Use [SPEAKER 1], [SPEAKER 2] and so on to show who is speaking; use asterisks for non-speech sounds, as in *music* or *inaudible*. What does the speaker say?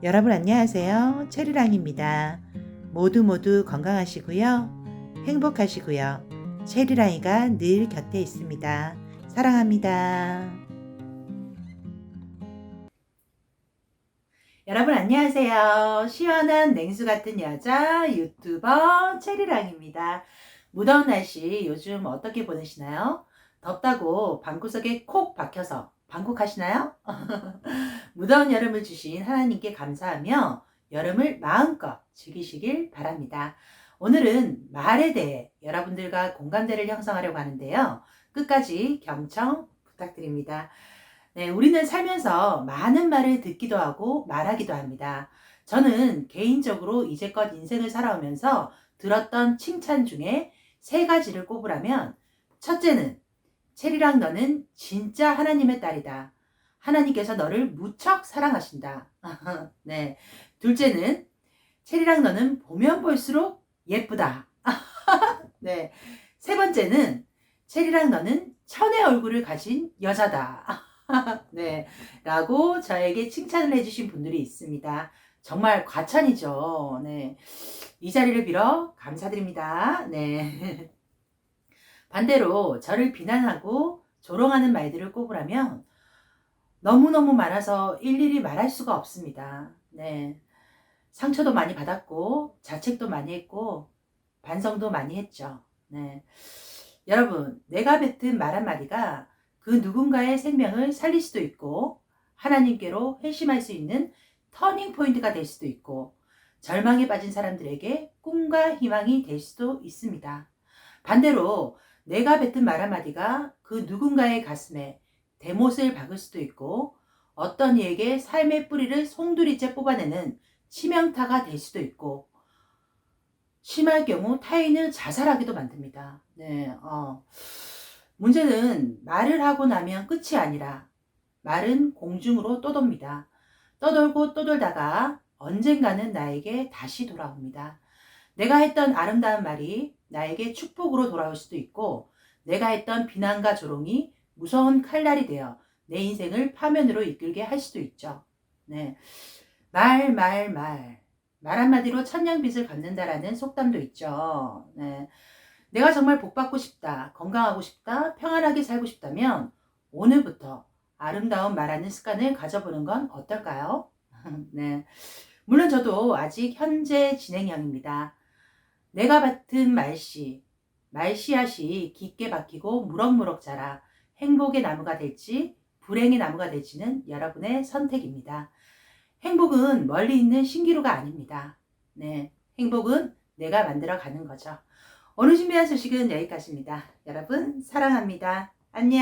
[SPEAKER 1] 여러분 안녕하세요. 체리랑입니다. 모두 모두 건강하시고요. 행복하시고요. 체리랑이가 늘 곁에 있습니다. 사랑합니다. 여러분 안녕하세요. 시원한 냉수 같은 여자 유튜버 체리랑입니다. 무더운 날씨 요즘 어떻게 보내시나요? 덥다고 방구석에 콕 박혀서 방콕하시나요? *laughs* 무더운 여름을 주신 하나님께 감사하며 여름을 마음껏 즐기시길 바랍니다. 오늘은 말에 대해 여러분들과 공감대를 형성하려고 하는데요. 끝까지 경청 부탁드립니다. 네, 우리는 살면서 많은 말을 듣기도 하고 말하기도 합니다. 저는 개인적으로 이제껏 인생을 살아오면서 들었던 칭찬 중에 세 가지를 꼽으라면 첫째는 체리랑 너는 진짜 하나님의 딸이다. 하나님께서 너를 무척 사랑하신다. *laughs* 네. 둘째는 체리랑 너는 보면 볼수록 예쁘다. *laughs* 네. 세 번째는 체리랑 너는 천의 얼굴을 가진 여자다. *laughs* 네. 라고 저에게 칭찬을 해주신 분들이 있습니다. 정말 과찬이죠. 네. 이 자리를 빌어 감사드립니다. 네. 반대로 저를 비난하고 조롱하는 말들을 꼽으라면 너무너무 많아서 일일이 말할 수가 없습니다. 네. 상처도 많이 받았고, 자책도 많이 했고, 반성도 많이 했죠. 네. 여러분, 내가 뱉은 말 한마디가 그 누군가의 생명을 살릴 수도 있고, 하나님께로 회심할 수 있는 터닝 포인트가 될 수도 있고, 절망에 빠진 사람들에게 꿈과 희망이 될 수도 있습니다. 반대로 내가 뱉은 말 한마디가 그 누군가의 가슴에 대못을 박을 수도 있고 어떤 이에게 삶의 뿌리를 송두리째 뽑아내는 치명타가 될 수도 있고 심할 경우 타인을 자살하기도 만듭니다. 네, 어. 문제는 말을 하고 나면 끝이 아니라 말은 공중으로 떠돕니다. 떠돌고 떠돌다가 언젠가는 나에게 다시 돌아옵니다. 내가 했던 아름다운 말이 나에게 축복으로 돌아올 수도 있고 내가 했던 비난과 조롱이 무서운 칼날이 되어 내 인생을 파면으로 이끌게 할 수도 있죠. 네. 말, 말, 말. 말 한마디로 천냥빚을 갚는다라는 속담도 있죠. 네. 내가 정말 복받고 싶다, 건강하고 싶다, 평안하게 살고 싶다면 오늘부터 아름다운 말하는 습관을 가져보는 건 어떨까요? *laughs* 네. 물론 저도 아직 현재 진행형입니다. 내가 밭은 말씨, 말씨앗이 깊게 박히고 무럭무럭 자라 행복의 나무가 될지 불행의 나무가 될지는 여러분의 선택입니다. 행복은 멀리 있는 신기루가 아닙니다. 네. 행복은 내가 만들어 가는 거죠. 오늘 준비한 소식은 여기까지입니다. 여러분, 사랑합니다. 안녕.